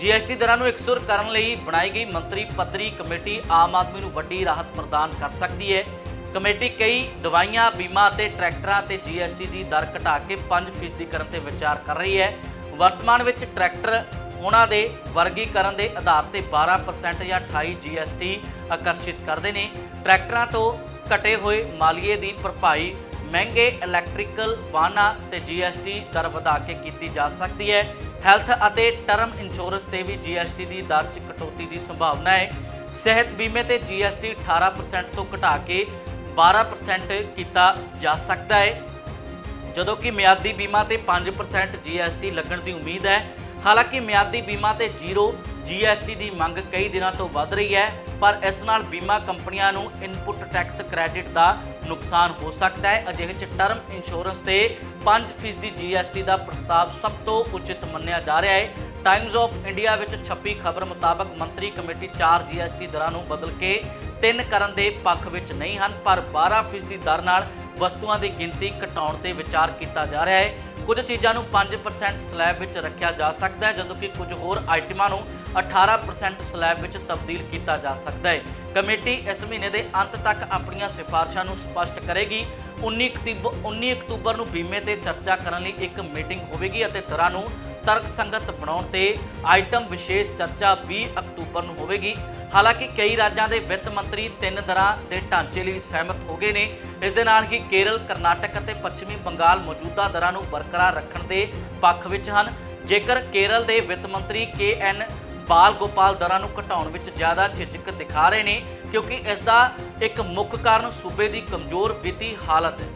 GST ਦਰਾਂ ਨੂੰ ਇਕਸੁਰ ਕਰਨ ਲਈ ਬਣਾਈ ਗਈ ਮੰਤਰੀ ਪੱਧਰੀ ਕਮੇਟੀ ਆਮ ਆਦਮੀ ਨੂੰ ਵੱਡੀ ਰਾਹਤ ਪ੍ਰਦਾਨ ਕਰ ਸਕਦੀ ਹੈ। ਕਮੇਟੀ ਕਈ ਦਵਾਈਆਂ, ਬੀਮਾ ਅਤੇ ਟਰੈਕਟਰਾਂ ਤੇ ਜੀਐਸਟੀ ਦੀ ਦਰ ਘਟਾ ਕੇ 5% ਕਰਨ ਤੇ ਵਿਚਾਰ ਕਰ ਰਹੀ ਹੈ। ਵਰਤਮਾਨ ਵਿੱਚ ਟਰੈਕਟਰ ਉਹਨਾਂ ਦੇ ਵਰਗੀਕਰਨ ਦੇ ਆਧਾਰ ਤੇ 12% ਜਾਂ 28 ਜੀਐਸਟੀ ਆਕਰਸ਼ਿਤ ਕਰਦੇ ਨੇ। ਟਰੈਕਟਰਾਂ ਤੋਂ ਘਟੇ ਹੋਏ ਮਾਲੀਏ ਦੀ ਭਰਪਾਈ ਮਹਿੰਗੇ ਇਲੈਕਟ੍ਰੀਕਲ ਵਾਹਨਾਂ ਤੇ ਜੀਐਸਟੀ ਦਰ ਵਧਾ ਕੇ ਕੀਤੀ ਜਾ ਸਕਦੀ ਹੈ। ਹੈਲਥ ਅਤੇ ਟਰਮ ਇੰਸ਼ੋਰੈਂਸ ਤੇ ਵੀ ਜੀਐਸਟੀ ਦੀ ਦਰ 'ਚ ਕਟੌਤੀ ਦੀ ਸੰਭਾਵਨਾ ਹੈ। ਸਿਹਤ ਬੀਮੇ ਤੇ ਜੀਐਸਟੀ 18% ਤੋਂ ਘਟਾ ਕੇ 12% ਕੀਤਾ ਜਾ ਸਕਦਾ ਹੈ। ਜਦੋਂ ਕਿ ਮਿਆਦੀ ਬੀਮਾ ਤੇ 5% ਜੀਐਸਟੀ ਲੱਗਣ ਦੀ ਉਮੀਦ ਹੈ। ਹਾਲਾਂਕਿ ਮਿਆਦੀ ਬੀਮਾ ਤੇ ਜ਼ੀਰੋ ਜੀਐਸਟੀ ਦੀ ਮੰਗ ਕਈ ਦਿਨਾਂ ਤੋਂ ਵੱਧ ਰਹੀ ਹੈ, ਪਰ ਇਸ ਨਾਲ ਬੀਮਾ ਕੰਪਨੀਆਂ ਨੂੰ ਇਨਪੁਟ ਟੈਕਸ ਕ੍ਰੈਡਿਟ ਦਾ ਨੁਕਸਾਨ ਹੋ ਸਕਦਾ ਹੈ। ਅਜਿਹੇ ਚ ਟਰਮ ਇੰਸ਼ੋਰੈਂਸ ਤੇ 5% ਦੀ ਜੀਐਸਟੀ ਦਾ ਪ੍ਰਸਤਾਵ ਸਭ ਤੋਂ ਉਚਿਤ ਮੰਨਿਆ ਜਾ ਰਿਹਾ ਹੈ। ਟਾਈਮਜ਼ ਆਫ ਇੰਡੀਆ ਵਿੱਚ ਛਪੀ ਖਬਰ ਮੁਤਾਬਕ ਮੰਤਰੀ ਕਮੇਟੀ 4 ਜੀਐਸਟੀ ਦਰਾਂ ਨੂੰ ਬਦਲ ਕੇ 3 ਕਰਨ ਦੇ ਪੱਖ ਵਿੱਚ ਨਹੀਂ ਹਨ, ਪਰ 12% ਦੀ ਦਰ ਨਾਲ ਵਸਤੂਆਂ ਦੀ ਗਿਣਤੀ ਘਟਾਉਣ ਤੇ ਵਿਚਾਰ ਕੀਤਾ ਜਾ ਰਿਹਾ ਹੈ। ਕੁਝ ਚੀਜ਼ਾਂ ਨੂੰ 5% ਸਲੈਬ ਵਿੱਚ ਰੱਖਿਆ ਜਾ ਸਕਦਾ ਹੈ, ਜਦੋਂ ਕਿ ਕੁਝ ਹੋਰ ਆਈਟਮਾਂ ਨੂੰ 18% ਸਲੈਬ ਵਿੱਚ ਤਬਦੀਲ ਕੀਤਾ ਜਾ ਸਕਦਾ ਹੈ। ਕਮੇਟੀ ਇਸ ਮਹੀਨੇ ਦੇ ਅੰਤ ਤੱਕ ਆਪਣੀਆਂ ਸਿਫਾਰਸ਼ਾਂ ਨੂੰ ਸਪਸ਼ਟ ਕਰੇਗੀ। 19 ਅਕਤੂਬਰ 19 ਅਕਤੂਬਰ ਨੂੰ ਬੀਮੇ ਤੇ ਚਰਚਾ ਕਰਨ ਲਈ ਇੱਕ ਮੀਟਿੰਗ ਹੋਵੇਗੀ ਅਤੇ ਦਰਾਂ ਨੂੰ ਤਰਕਸੰਗਤ ਬਣਾਉਣ ਤੇ ਆਈਟਮ ਵਿਸ਼ੇਸ਼ ਚਰਚਾ 20 ਅਕਤੂਬਰ ਨੂੰ ਹੋਵੇਗੀ। ਹਾਲਾਂਕਿ ਕਈ ਰਾਜਾਂ ਦੇ ਵਿੱਤ ਮੰਤਰੀ ਤਿੰਨ ਦਰਾਂ ਦੇ ਢਾਂਚੇ ਲਈ ਸਹਿਮਤ ਹੋ ਗਏ ਨੇ। ਇਸ ਦੇ ਨਾਲ ਹੀ ਕੇਰਲ, ਕਰਨਾਟਕ ਅਤੇ ਪੱਛਮੀ ਬੰਗਾਲ ਮੌਜੂਦਾ ਦਰਾਂ ਨੂੰ ਬਰਕਰਾਰ ਰੱਖਣ ਦੇ ਪੱਖ ਵਿੱਚ ਹਨ। ਜੇਕਰ ਕੇਰਲ ਦੇ ਵਿੱਤ ਮੰਤਰੀ ਕੇ ਐਨ ਬਾਲ ਗੋਪਾਲ ਦਰਾਂ ਨੂੰ ਘਟਾਉਣ ਵਿੱਚ ਜ਼ਿਆਦਾ ਝਿਜਕ ਦਿਖਾ ਰਹੇ ਨੇ, ਕਿਉਂਕਿ ਇਸ ਦਾ ਇੱਕ ਮੁੱਖ ਕਾਰਨ ਸੂਬੇ ਦੀ ਕਮਜ਼ੋਰ ਵਿੱਤੀ ਹਾਲਤ ਹੈ।